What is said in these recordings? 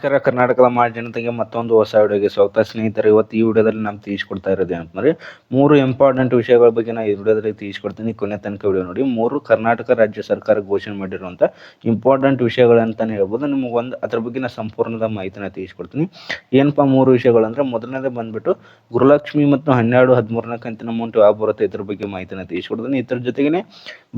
ನಮಸ್ಕಾರ. ಕರ್ನಾಟಕದ ಜನತೆಗೆ ಮತ್ತೊಂದು ಹೊಸ ವಿಡಿಯೋಗೆ ಸ್ವಾಗತ. ಸ್ನೇಹಿತರೆ, ಇವತ್ತು ಈ ವಿಡಿಯೋದಲ್ಲಿ ನಾನು ತಿಳಿಸ್ಕೊಡ್ತಾ ಇರೋದು ಅಂತಂದ್ರೆ ಮೂರು ಇಂಪಾರ್ಟೆಂಟ್ ವಿಷಯಗಳ ಬಗ್ಗೆ ನಾನು ಈ ವಿಡಿಯೋದಲ್ಲಿ ತಿಳಿಸ್ಕೊಡ್ತೀನಿ. ಕೊನೆ ತನಕ ವಿಡಿಯೋ ನೋಡಿ. ಮೂರು, ಕರ್ನಾಟಕ ರಾಜ್ಯ ಸರ್ಕಾರ ಘೋಷಣೆ ಮಾಡಿರುವಂಥ ಇಂಪಾರ್ಟೆಂಟ್ ವಿಷಯಗಳು ವಿಷಯಗಳಂತಲೇ ಹೇಳ್ಬೋದು. ನಿಮಗೆ ಒಂದು, ಅದ್ರ ಬಗ್ಗೆ ನಾನು ಸಂಪೂರ್ಣದ ಮಾಹಿತಿನ ತಿಳಿಸ್ಕೊಡ್ತೀನಿ. ಏನಪ್ಪ ಮೂರು ವಿಷಯಗಳು ಅಂದರೆ, ಮೊದಲನೇದೇ ಬಂದುಬಿಟ್ಟು ಗೃಹಲಕ್ಷ್ಮಿ ಮತ್ತು ಹನ್ನೆರಡು ಹದಿಮೂರನೇ ಕಂತಿನ ಅಮೌಂಟ್ ಯಾವ ಬರುತ್ತೆ ಇದ್ರ ಬಗ್ಗೆ ಮಾಹಿತಿನ ತಿಳಿಸ್ಕೊಡ್ತೀನಿ. ಇದ್ರ ಜೊತೆಗೇ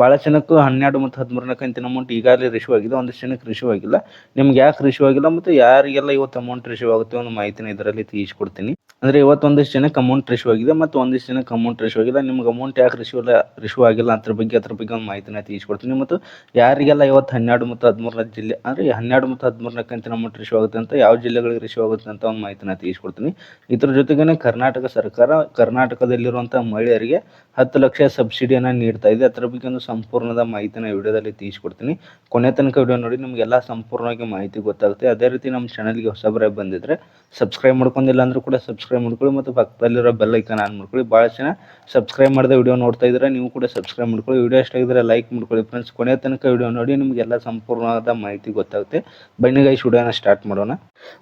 ಭಾಳ ಜನಕ್ಕೂ ಹನ್ನೆರಡು ಮತ್ತು ಹದಿಮೂರನೇ ಕಂತಿನ ಅಮೌಂಟ್ ಈಗಾಗಲೇ ರಿಶ್ಯೂ ಆಗಿದೆ. ಒಂದಿಷ್ಟು ಜನಕ್ಕೆ ರಿಶ್ಯೂ ಆಗಿಲ್ಲ. ನಿಮ್ಗೆ ಯಾಕೆ ರಿಶ್ಯೂ ಆಗಿಲ್ಲ ಮತ್ತು ಯಾರಿಗೆಲ್ಲ ಇವತ್ತು ಅಮೌಂಟ್ ರಿಸೀವ್ ಆಗುತ್ತೆ ಒಂದು ಮಾಹಿತಿನ ಇದರಲ್ಲಿ ತಿಳಿಸ್ಕೊಡ್ತೀನಿ. ಅಂದ್ರೆ ಇವತ್ತು ಒಂದಿಷ್ಟು ಜನಕ್ಕೆ ಅಮೌಂಟ್ ರಿಸೀವ್ ಆಗಿದೆ ಮತ್ತು ಒಂದಿಷ್ಟು ಜನಕ್ಕೆ ಅಮೌಂಟ್ ರಿಸೀವ್ ಆಗಿಲ್ಲ ನಿಮ್ಗೆ ಅಮೌಂಟ್ ಯಾಕೆ ರಿಸೀವ್ ಇಲ್ಲ ರಿಸೀವ್ ಆಗಿಲ್ಲ ಅದ್ರ ಬಗ್ಗೆ ಅದ್ರ ಬಗ್ಗೆ ಒಂದು ಮಾಹಿತಿನ ತಿಳಿಸ್ಕೊಡ್ತೀನಿ. ಮತ್ತು ಯಾರಿಗೆಲ್ಲ ಇವತ್ತು ಹನ್ನೆರಡು ಮತ್ತು ಹದಿಮೂರನೇ ಜಿಲ್ಲೆ, ಅಂದ್ರೆ ಹನ್ನೆರಡು ಮತ್ತು ಹದಿಮೂರನೇ ಅಮೌಂಟ್ ರಿಸೀವ್ ಆಗುತ್ತೆ ಅಂತ, ಯಾವ ಜಿಲ್ಲೆಗಳಿಗೆ ರಿಸೀವ್ ಆಗುತ್ತೆ ಅಂತ ಒಂದು ಮಾಹಿತಿನ ತಿಳಿಸ್ಕೊಡ್ತೀನಿ. ಇದ್ರ ಜೊತೆಗೇನೆ ಕರ್ನಾಟಕ ಸರ್ಕಾರ ಕರ್ನಾಟಕದಲ್ಲಿರುವಂತಹ ಮಹಿಳೆಯರಿಗೆ ಹತ್ತು ಲಕ್ಷ ಸಬ್ಸಿಡಿಯನ್ನು ನೀಡ್ತಾ ಇದೆ. ಅದ್ರ ಬಗ್ಗೆ ಒಂದು ಸಂಪೂರ್ಣದ ಮಾಹಿತಿನ ವಿಡಿಯೋದಲ್ಲಿ ತಿಳಿಸ್ಕೊಡ್ತೀನಿ. ಕೊನೆ ತನಕ ವಿಡಿಯೋ ನೋಡಿ, ನಿಮಗೆಲ್ಲ ಸಂಪೂರ್ಣವಾಗಿ ಮಾಹಿತಿ ಗೊತ್ತಾಗುತ್ತೆ. ಅದೇ ರೀತಿ ಚಾನಲ್ಗೆ ಹೊಸಬ್ರೆ ಬಂದಿದ್ರೆ ಸಬ್ಸ್ಕ್ರೈಬ್ ಮಾಡ್ಕೊಂಡಿಲ್ಲ ಅಂದರೂ ಕೂಡ ಸಬ್ಸ್ಕ್ರೈಬ್ ಮಾಡ್ಕೊಳ್ಳಿ ಮತ್ತು ಪಕ್ಕದಲ್ಲಿರೋ ಬೆಲ್ ಐಕನ್ ಆನ್ ಮಾಡ್ಕೊಳ್ಳಿ. ಭಾಳ ಜನ ಸಬ್ಸ್ಕ್ರೈಬ್ ಮಾಡಿದ ವಿಡಿಯೋ ನೋಡ್ತಾ ಇದ್ರೆ ನೀವು ಕೂಡ ಸಬ್ಸ್ಕ್ರೈಬ್ ಮಾಡ್ಕೊಳ್ಳಿ. ವಿಡಿಯೋ ಇಷ್ಟ ಲೈಕ್ ಮಾಡ್ಕೊಳ್ಳಿ. ಫ್ರೆಂಡ್ಸ್ ಕೊನೆ ತನಕ ವಿಡಿಯೋ ನೋಡಿ, ನಿಮಗೆಲ್ಲ ಸಂಪೂರ್ಣವಾದ ಮಾಹಿತಿ ಗೊತ್ತಾಗುತ್ತೆ. ಬನ್ನಿ ಗೈಸ್ ವಿಡಿಯೋನ ಸ್ಟಾರ್ಟ್ ಮಾಡೋಣ.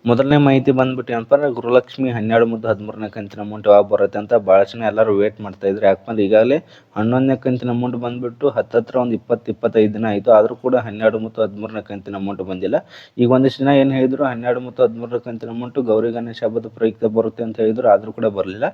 ಮೊದಲನೇ ಮಾಹಿತಿ ಬಂದ್ಬಿಟ್ಟು ಏನಪ್ಪ ಗೃಹಲಕ್ಷ್ಮಿ ಹನ್ನೆರಡು ಮತ್ತು ಹದಿಮೂರನೇ ಕಂತಿನ ಅಮೌಂಟ್ ಯಾವಾಗ ಬರುತ್ತೆ ಅಂತ ಭಾಳ ಜನ ಎಲ್ಲರೂ ವೇಟ್ ಮಾಡ್ತಾ ಇದ್ರು. ಯಾಕಂದ್ರೆ ಈಗಾಗಲೇ ಹನ್ನೊಂದನೇ ಕಂತಿನ ಅಮೌಂಟ್ ಬಂದ್ಬಿಟ್ಟು ಹತ್ತತ್ರ ಒಂದು ಇಪ್ಪತ್ತು ಇಪ್ಪತ್ತೈದು ದಿನ ಆಯಿತು. ಆದರೂ ಕೂಡ ಹನ್ನೆರಡು ಮತ್ತು ಹದಿಮೂರನೇ ಕಂತಿನ ಅಮೌಂಟ್ ಬಂದಿಲ್ಲ. ಈಗ ಒಂದಿಷ್ಟು ದಿನ ಏನು ಹೇಳಿದ್ರು ಹನ್ನೆರಡು ಮತ್ತು ಹದಿಮೂರರ ಕಂತಿನ ಅಮೌಂಟು ಗೌರಿ ಗಣೇಶ ಹಬ್ಬದ ಪ್ರಯುಕ್ತ ಬರುತ್ತೆ ಅಂತ ಹೇಳಿದ್ರು, ಆದರೂ ಕೂಡ ಬರಲಿಲ್ಲ.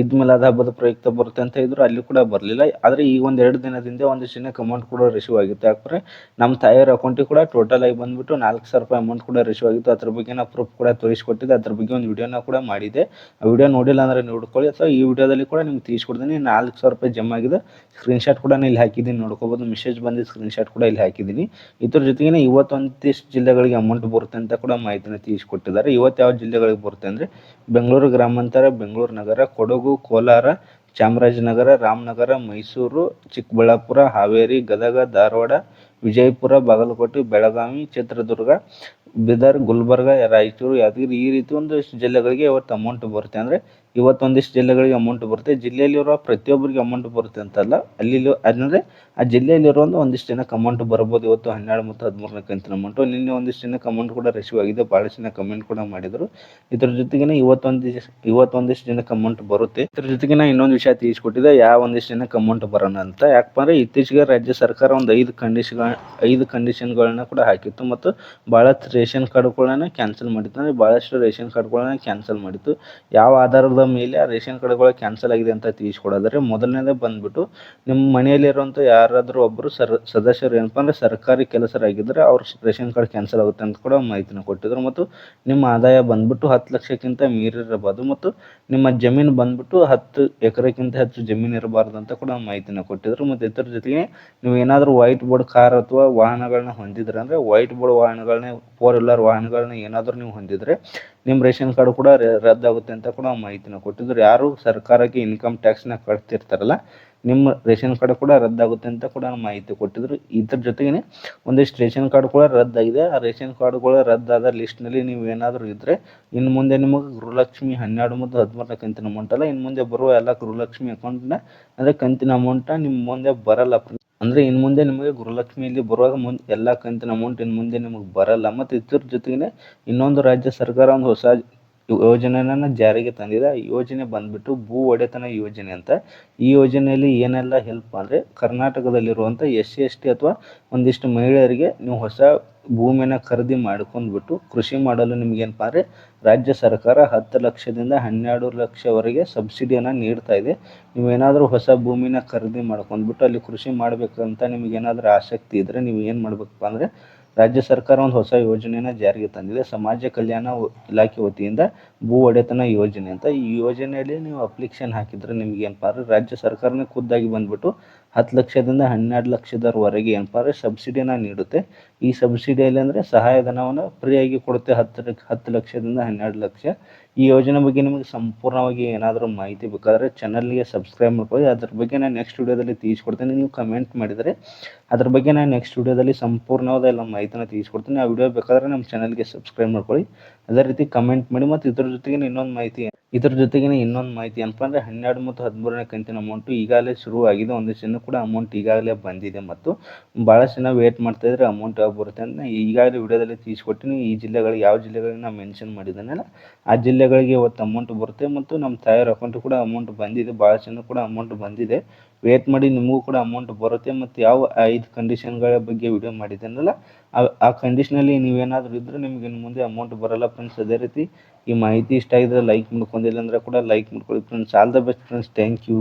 ಈದ್ ಮಿಲಾದ್ ಹಬ್ಬದ ಪ್ರಯುಕ್ತ ಬರುತ್ತೆ ಅಂತ ಹೇಳಿದ್ರು, ಅಲ್ಲಿ ಕೂಡ ಬರಲಿಲ್ಲ. ಆದರೆ ಈಗ ಒಂದು ಎರಡು ದಿನದಿಂದ ಒಂದಿಷ್ಟು ದಿನಕ್ಕೆ ಅಮೌಂಟ್ ಕೂಡ ರಿಸೀವ್ ಆಗಿತ್ತು. ಯಾಕಂದರೆ ನಮ್ಮ ತಾಯಿಯವ್ರ ಅಕೌಂಟಿಗೆ ಕೂಡ ಟೋಟಲ್ ಆಗಿ ಬಂದ್ಬಿಟ್ಟು ನಾಲ್ಕು ಸಾವಿರ ರೂಪಾಯಿ ಅಮೌಂಟ್ ಕೂಡ ರಿಸೀವ್ ಆಗಿತ್ತು. ಅದ್ರ ಬಗ್ಗೆ ನಾನು ಪ್ರೂಫ್ ಕೂಡ ತೋರಿಸಿಕೊಟ್ಟಿದ್ದೆ. ಅದ್ರ ಬಗ್ಗೆ ಒಂದು ವಿಡಿಯೋನ ಕೂಡ ಮಾಡಿದೆ ಆ ವಿಡಿಯೋ ನೋಡಿಲ್ಲ ಅಂದ್ರೆ ನೋಡ್ಕೊಳ್ಳಿ. ಅಥವಾ ಈ ವಿಡಿಯೋದಲ್ಲಿ ಕೂಡ ನಿಮ್ಗೆ ತಿಳಿಸ್ಕೊಡ್ತೀನಿ. ನಾಲ್ಕು ಸಾವಿರ ರೂಪಾಯಿ ಜಮಾ ಆಗಿದೆ. ಸ್ಕ್ರೀನ್ ಶಾಟ್ ಕೂಡ ಇಲ್ಲಿ ಹಾಕಿದ್ದೀನಿ. ನೋಡ್ಕೋಬೋದು. ಮೆಸೇಜ್ ಬಂದಿದ್ದು ಸ್ಕ್ರೀನ್ಶಾಟ್ ಕೂಡ ಇಲ್ಲಿ ಹಾಕಿದ್ದೀನಿ. ಇದ್ರ ಜೊತೆಗೆ ಇವತ್ತೊಂದಿಷ್ಟು ಜಿಲ್ಲೆಗಳಿಗೆ ಅಮೌಂಟ್ ಬರುತ್ತೆ ಅಂತ ಕೂಡ ಮಾಹಿತಿನ ತಿಳಿಸಿಕೊಟ್ಟಿದ್ದಾರೆ. ಇವತ್ತು ಯಾವ ಜಿಲ್ಲೆಗಳಿಗೆ ಬರುತ್ತೆ ಅಂದರೆ ಬೆಂಗಳೂರು ಗ್ರಾಮಾಂತರ, ಬೆಂಗಳೂರು ನಗರ, ಕೊಡಗು, ಕೋಲಾರ, ಚಾಮರಾಜನಗರ, ರಾಮನಗರ, ಮೈಸೂರು, ಚಿಕ್ಕಬಳ್ಳಾಪುರ, ಹಾವೇರಿ, ಗದಗ, ಧಾರವಾಡ, ವಿಜಯಪುರ, ಬಾಗಲಕೋಟೆ, ಬೆಳಗಾವಿ, ಚಿತ್ರದುರ್ಗ, ಬೀದರ್, ಗುಲ್ಬರ್ಗ, ರಾಯಚೂರು, ಯಾದಗಿರಿ ಈ ರೀತಿ ಒಂದು ಜಿಲ್ಲೆಗಳಿಗೆ ಇವತ್ತು ಅಮೌಂಟ್ ಬರುತ್ತೆ. ಅಂದರೆ ಇವತ್ತೊಂದಿಷ್ಟು ಜಿಲ್ಲೆಗಳಿಗೆ ಅಮೌಂಟ್ ಬರುತ್ತೆ. ಜಿಲ್ಲೆಯಲ್ಲಿರೋ ಪ್ರತಿಯೊಬ್ಬರಿಗೆ ಅಮೌಂಟ್ ಬರುತ್ತೆ ಅಂತಲ್ಲ ಅಲ್ಲಿ ಅಂದರೆ ಆ ಒಂದು ಒಂದಿಷ್ಟು ಜನಕ್ಕೆ ಅಮೌಂಟ್ ಬರ್ಬೋದು. ಇವತ್ತು ಹನ್ನೆರಡು ಮತ್ತು ಹದಿಮೂರನೇ ಕಂತಿನ ಅಮೌಂಟು ನಿನ್ನೆ ಒಂದಿಷ್ಟು ಜನಕ್ಕೆ ಅಮೌಂಟ್ ಕೂಡ ರಿಸೀವ್ ಆಗಿದೆ. ಭಾಳಷ್ಟು ಜನ ಕಮೆಂಟ್ ಕೂಡ ಮಾಡಿದರು. ಇದ್ರ ಜೊತೆಗೆ ಇವತ್ತೊಂದು ಇವತ್ತೊಂದಿಷ್ಟು ಜನಕ್ಕೆ ಅಮೌಂಟ್ ಬರುತ್ತೆ. ಇದ್ರ ಜೊತೆಗೆ ನಾನು ಇನ್ನೊಂದು ವಿಷಯ ತೀರಿಸ್ಕೊಟ್ಟಿದೆ ಯಾವ ಒಂದಿಷ್ಟು ಜನಕ್ಕೆ ಅಮೌಂಟ್ ಬರೋಣ ಅಂತ. ಯಾಕಪ್ಪ ಅಂದರೆ ಇತ್ತೀಚೆಗೆ ರಾಜ್ಯ ಸರ್ಕಾರ ಒಂದು ಐದು ಕಂಡೀಷನ್ ಐದು ಕಂಡೀಷನ್ಗಳನ್ನ ಕೂಡ ಹಾಕಿತ್ತು ಮತ್ತು ಭಾಳಷ್ಟು ರೇಷನ್ ಕಾರ್ಡ್ಗಳನ್ನ ಕ್ಯಾನ್ಸಲ್ ಮಾಡಿತ್ತು. ಅಂದರೆ ಭಾಳಷ್ಟು ರೇಷನ್ ಕಾರ್ಡ್ಗಳನ್ನ ಕ್ಯಾನ್ಸಲ್ ಮಾಡಿತ್ತು. ಯಾವ ಆಧಾರದ ಮೇಲೆ ಆ ರೇಷನ್ ಕಾರ್ಡ್ಗಳು ಕ್ಯಾನ್ಸಲ್ ಆಗಿದೆ ಅಂತ ತಿಳಿಸ್ಕೊಡೋದ್ರೆ ಮೊದಲನೇದೇ ಬಂದ್ಬಿಟ್ಟು ನಿಮ್ಮ ಮನೆಯಲ್ಲಿರುವಂಥ ಯಾರಾದರೂ ಒಬ್ಬರು ಸರ್ ಸದಸ್ಯರು ಏನಪ್ಪ ಅಂದರೆ ಸರ್ಕಾರಿ ಕೆಲಸರಾಗಿದ್ದರೆ ಅವ್ರ ರೇಷನ್ ಕಾರ್ಡ್ ಕ್ಯಾನ್ಸಲ್ ಆಗುತ್ತೆ ಅಂತ ಕೂಡ ಮಾಹಿತಿನ ಕೊಟ್ಟಿದ್ರು. ಮತ್ತು ನಿಮ್ಮ ಆದಾಯ ಬಂದ್ಬಿಟ್ಟು ಹತ್ತು ಲಕ್ಷಕ್ಕಿಂತ ಮೀರಿರಬಾರ್ದು ಮತ್ತು ನಿಮ್ಮ ಜಮೀನು ಬಂದ್ಬಿಟ್ಟು ಹತ್ತು ಎಕರೆಕ್ಕಿಂತ ಹೆಚ್ಚು ಜಮೀನು ಇರಬಾರ್ದು ಅಂತ ಕೂಡ ಮಾಹಿತಿನ ಕೊಟ್ಟಿದ್ರು. ಮತ್ತು ಇದ್ರ ಜೊತೆಗೆ ನೀವು ಏನಾದರೂ ವೈಟ್ ಬೋರ್ಡ್ ಕಾರ್ ಅಥವಾ ವಾಹನಗಳನ್ನ ಹೊಂದಿದ್ರೆ ಅಂದರೆ ವೈಟ್ ಬೋರ್ಡ್ ವಾಹನಗಳನ್ನ, ಫೋರ್ ವೀಲರ್ ವಾಹನಗಳನ್ನ ಏನಾದರೂ ನೀವು ಹೊಂದಿದ್ರೆ ನಿಮ್ಮ ರೇಷನ್ ಕಾರ್ಡ್ ಕೂಡ ರದ್ದಾಗುತ್ತೆ ಅಂತ ಕೂಡ ಮಾಹಿತಿನ ಕೊಟ್ಟಿದ್ರು. ಯಾರು ಸರ್ಕಾರಕ್ಕೆ ಇನ್ಕಮ್ ಟ್ಯಾಕ್ಸ್ನ ಕಟ್ತಿರ್ತಾರಲ್ಲ ನಿಮ್ಮ ರೇಷನ್ ಕಾರ್ಡ್ ಕೂಡ ರದ್ದಾಗುತ್ತೆ ಅಂತ ಕೂಡ ಮಾಹಿತಿ ಕೊಟ್ಟಿದ್ರು. ಇದ್ರ ಜೊತೆಗೇನೆ ಒಂದಿಷ್ಟು ರೇಷನ್ ಕಾರ್ಡ್ ಕೂಡ ರದ್ದಾಗಿದೆ. ಆ ರೇಷನ್ ಕಾರ್ಡ್ ಕೂಡ ರದ್ದಾದ ಲಿಸ್ಟ್ನಲ್ಲಿ ನೀವು ಏನಾದರೂ ಇದ್ದರೆ ಇನ್ನು ಮುಂದೆ ನಿಮಗೆ ಗೃಹಲಕ್ಷ್ಮಿ ಹನ್ನೆರಡು ಮತ್ತು ಹದಿಮೂರನೇ ಕಂತಿನ ಅಮೌಂಟ್ ಅಲ್ಲ ಇನ್ನು ಮುಂದೆ ಬರುವ ಎಲ್ಲ ಗೃಹಲಕ್ಷ್ಮಿ ಅಕೌಂಟ್ನ ಅಂದರೆ ಕಂತಿನ ಅಮೌಂಟ ನಿಮ್ಮ ಮುಂದೆ ಬರಲ್ಲ. ಅಂದರೆ ಇನ್ನು ಮುಂದೆ ನಿಮಗೆ ಗೃಹಲಕ್ಷ್ಮಿಯಲ್ಲಿ ಬರುವಾಗ ಮುಂದೆ ಎಲ್ಲ ಕಂತಿನ ಅಮೌಂಟ್ ಇನ್ನು ಮುಂದೆ ನಿಮಗೆ ಬರಲ್ಲ. ಮತ್ತು ಇದ್ರ ಜೊತೆಗೆ ಇನ್ನೊಂದು ರಾಜ್ಯ ಸರ್ಕಾರ ಒಂದು ಹೊಸ ಯೋಜನೆಯನ್ನು ಜಾರಿಗೆ ತಂದಿದೆ. ಯೋಜನೆ ಬಂದ್ಬಿಟ್ಟು ಭೂ ಒಡೆತನ ಯೋಜನೆ ಅಂತ. ಈ ಯೋಜನೆಯಲ್ಲಿ ಏನೆಲ್ಲ ಹೆಲ್ಪ್ ಅಂದರೆ ಕರ್ನಾಟಕದಲ್ಲಿರುವಂಥ ಎಸ್ ಸಿ, ಎಸ್ ಟಿ ಅಥವಾ ಒಂದಿಷ್ಟು ಮಹಿಳೆಯರಿಗೆ ನೀವು ಹೊಸ ಭೂಮಿಯನ್ನು ಖರೀದಿ ಮಾಡ್ಕೊಂಡ್ಬಿಟ್ಟು ಕೃಷಿ ಮಾಡಲು ನಿಮಗೇನಪ್ಪ ಅಂದರೆ ರಾಜ್ಯ ಸರ್ಕಾರ ಹತ್ತು ಲಕ್ಷದಿಂದ ಹನ್ನೆರಡು ಲಕ್ಷವರೆಗೆ ಸಬ್ಸಿಡಿಯನ್ನು ನೀಡ್ತಾ ಇದೆ. ನೀವೇನಾದರೂ ಹೊಸ ಭೂಮಿನ ಖರೀದಿ ಮಾಡ್ಕೊಂಡ್ಬಿಟ್ಟು ಅಲ್ಲಿ ಕೃಷಿ ಮಾಡಬೇಕಂತ ನಿಮಗೇನಾದರೂ ಆಸಕ್ತಿ ಇದ್ದರೆ ನೀವು ಏನು ಮಾಡಬೇಕಪ್ಪ ಅಂದರೆ, ರಾಜ್ಯ ಸರ್ಕಾರ ಒಂದು ಹೊಸ ಯೋಜನೆಯನ್ನು ಜಾರಿಗೆ ತಂದಿದೆ. ಸಮಾಜ ಕಲ್ಯಾಣ ಇಲಾಖೆ ವತಿಯಿಂದ ಭೂ ಒಡೆತನ ಯೋಜನೆ ಅಂತ. ಈ ಯೋಜನೆಯಲ್ಲಿ ನೀವು ಅಪ್ಲಿಕೇಶನ್ ಹಾಕಿದರೆ ನಿಮ್ಗೆ ಅಂದರೆ ರಾಜ್ಯ ಸರ್ಕಾರನೇ ಖುದ್ದಾಗಿ ಬಂದುಬಿಟ್ಟು ಹತ್ತು ಲಕ್ಷದಿಂದ ಹನ್ನೆರಡು ಲಕ್ಷದವರೆಗೆ ಏನಪ್ಪ ಅಂದರೆ ಸಬ್ಸಿಡಿನ ನೀಡುತ್ತೆ. ಈ ಸಬ್ಸಿಡಿಯಲ್ಲಿ ಅಂದರೆ ಸಹಾಯಧನವನ್ನು ಫ್ರೀಯಾಗಿ ಕೊಡುತ್ತೆ ಹತ್ತು ಹತ್ತು ಲಕ್ಷದಿಂದ ಹನ್ನೆರಡು ಲಕ್ಷ. ಈ ಯೋಜನೆ ಬಗ್ಗೆ ನಿಮಗೆ ಸಂಪೂರ್ಣವಾಗಿ ಏನಾದರೂ ಮಾಹಿತಿ ಬೇಕಾದರೆ ಚಾನಲ್ಗೆ ಸಬ್ಸ್ಕ್ರೈಬ್ ಮಾಡ್ಕೊಳ್ಳಿ. ಅದ್ರ ಬಗ್ಗೆ ನಾನು ನೆಕ್ಸ್ಟ್ ವೀಡಿಯೋದಲ್ಲಿ ತಿಳಿಸ್ಕೊಡ್ತೀನಿ. ನೀವು ಕಮೆಂಟ್ ಮಾಡಿದರೆ ಅದ್ರ ಬಗ್ಗೆ ನಾನು ನೆಕ್ಸ್ಟ್ ವೀಡಿಯೋದಲ್ಲಿ ಸಂಪೂರ್ಣವಾದ ಎಲ್ಲ ಮಾಹಿತಿನ ತಿಳಿಸ್ಕೊಡ್ತೀನಿ. ಆ ವಿಡಿಯೋ ಬೇಕಾದರೆ ನಮ್ಮ ಚಾನಲ್ಗೆ ಸಬ್ಸ್ಕ್ರೈಬ್ ಮಾಡ್ಕೊಳ್ಳಿ. ಅದೇ ರೀತಿ ಕಮೆಂಟ್ ಮಾಡಿ ಮತ್ತು ಇದ್ರ ಜೊತೆಗೆ ಇನ್ನೊಂದು ಮಾಹಿತಿ ಇದ್ರ ಜೊತೆಗೆ ಇನ್ನೊಂದು ಮಾಹಿತಿ ಏನಪ್ಪ ಅಂದರೆ ಹನ್ನೆರಡು ಮತ್ತು ಹದಿಮೂರನೇ ಕಂತಿನ ಅಮೌಂಟು ಈಗಾಗಲೇ ಶುರುವಾಗಿದೆ. ಒಂದಿಷ್ಟು ಜನ ಕೂಡ ಅಮೌಂಟ್ ಈಗಾಗಲೇ ಬಂದಿದೆ ಮತ್ತು ಭಾಳಷ್ಟು ಜನ ವೇಟ್ ಮಾಡ್ತಾ ಇದ್ರೆ ಅಮೌಂಟ್ ಯಾವಾಗ ಬರುತ್ತೆ ಅಂತ ಈಗಾಗಲೇ ವಿಡಿಯೋದಲ್ಲಿ ತಿಳಿಸ್ಕೊಟ್ಟಿನಿ. ಈ ಜಿಲ್ಲೆಗಳಿಗೆ ಯಾವ ಜಿಲ್ಲೆಗಳಿಗೆ ನಾನು ಮೆನ್ಷನ್ ಮಾಡಿದ್ದಾನಲ್ಲ ಆ ಜಿಲ್ಲೆಗಳಿಗೆ ಇವತ್ತು ಅಮೌಂಟ್ ಬರುತ್ತೆ ಮತ್ತು ನಮ್ಮ ತಾಯಿಯವ್ರ ಅಕೌಂಟ್ ಕೂಡ ಅಮೌಂಟ್ ಬಂದಿದೆ. ಭಾಳಷ್ಟು ಜನ ಕೂಡ ಅಮೌಂಟ್ ಬಂದಿದೆ. ವೇಟ್ ಮಾಡಿ ನಿಮಗೂ ಕೂಡ ಅಮೌಂಟ್ ಬರುತ್ತೆ ಮತ್ತು ಯಾವ ಐದು ಕಂಡೀಷನ್ಗಳ ಬಗ್ಗೆ ವಿಡಿಯೋ ಮಾಡಿದ್ದಾನಲ್ಲ ಆ ಕಂಡೀಷನಲ್ಲಿ ನೀವೇನಾದರೂ ಇದ್ದರೆ ನಿಮಗೆ ಇನ್ನು ಮುಂದೆ ಅಮೌಂಟ್ ಬರೋಲ್ಲ ಫ್ರೆಂಡ್ಸ್ ಅದೇ ರೀತಿ ಈ ಮಾಹಿತಿ ಇಷ್ಟ ಆಗಿದ್ರೆ ಲೈಕ್ ಮಾಡ್ಕೊಂಡಿಲ್ಲ ಅಂದ್ರೆ ಕೂಡ ಲೈಕ್ ಮಾಡ್ಕೊಳ್ಳಿ friends all the best friends thank you